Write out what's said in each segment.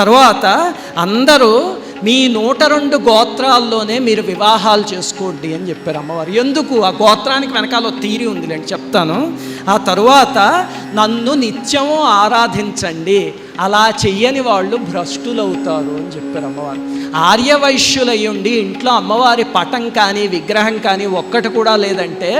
తర్వాత అందరూ మీ నూట రెండు గోత్రాల్లోనే మీరు వివాహాలు చేసుకోండి అని చెప్పారు అమ్మవారు. ఎందుకు? ఆ గోత్రానికి వెనకాల తీరి ఉందిలేండి చెప్తాను. ఆ తరువాత నన్ను నిత్యము ఆరాధించండి అలా చెయ్యని వాళ్ళు భ్రష్టులవుతారు అని చెప్పారు అమ్మవారు. ఆర్యవైశ్యులయ్యుండి ఇంట్లో అమ్మవారి పటం కానీ విగ్రహం కానీ ఒక్కటి కూడా లేదంటే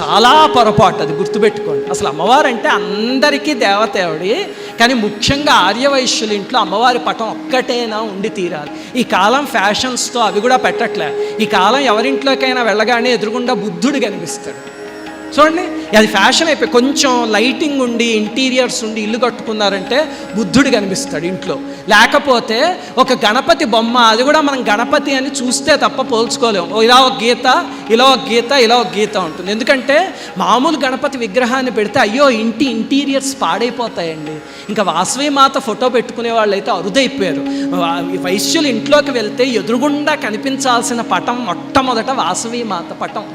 చాలా పొరపాటు అది గుర్తుపెట్టుకోండి. అసలు అమ్మవారు అంటే అందరికీ దేవతేవుడి కానీ ముఖ్యంగా ఆర్యవైశ్యుల ఇంట్లో అమ్మవారి పటం ఒక్కటేనా ఉండి తీరాలి. ఈ కాలం ఫ్యాషన్స్తో అవి కూడా పెట్టట్లే. ఈ కాలం ఎవరింట్లోకైనా వెళ్ళగానే ఎదురుగుండా బుద్ధుడు కనిపిస్తాడు. చూడండి అది ఫ్యాషన్ అయిపోయి కొంచెం లైటింగ్ ఉండి ఇంటీరియర్స్ ఉండి ఇల్లు కట్టుకున్నారంటే బుద్ధుడు కనిపిస్తాడు ఇంట్లో. లేకపోతే ఒక గణపతి బొమ్మ అది కూడా మనం గణపతి అని చూస్తే తప్ప పోల్చుకోలేము ఓ ఇలా ఒక గీత ఇలా ఒక గీత ఇలా ఒక గీత ఉంటుంది. ఎందుకంటే మామూలు గణపతి విగ్రహాన్ని పెడితే అయ్యో ఇంటి ఇంటీరియర్స్ పాడైపోతాయండి. ఇంకా వాసవి మాత ఫోటో పెట్టుకునే వాళ్ళు అయితే అరుదైపోయారు వైశ్యులు ఇంట్లోకి వెళ్తే ఎదురుగుండా కనిపించాల్సిన పటం మొట్టమొదట వాసవి మాత పటం.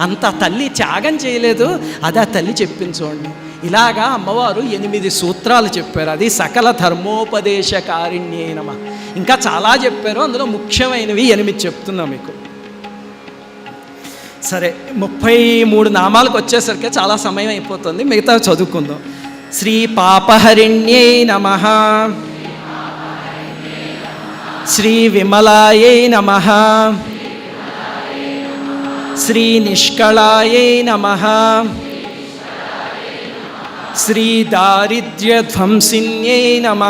అంత తల్లి త్యాగం చేయలేదు. అది ఆ తల్లి చెప్పించండి ఇలాగా అమ్మవారు ఎనిమిది సూత్రాలు చెప్పారు. అది సకల ధర్మోపదేశకారిణ్యే నమ. ఇంకా చాలా చెప్పారు. అందులో ముఖ్యమైనవి ఎనిమిది చెప్తున్నా మీకు. సరే ముప్పై మూడు నామాలకు వచ్చేసరికి చాలా సమయం అయిపోతుంది. మిగతా చదువుకుందాం. శ్రీ పాపహరిణ్యై నమ. శ్రీ విమలాయై నమ. శ్రీ నిష్కళాయై నమ శ్రీ దారిద్ర్యధ్వంసిన్యై నమ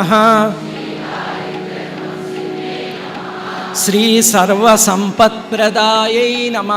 శ్రీ సర్వసంపత్ప్రదాయై నమ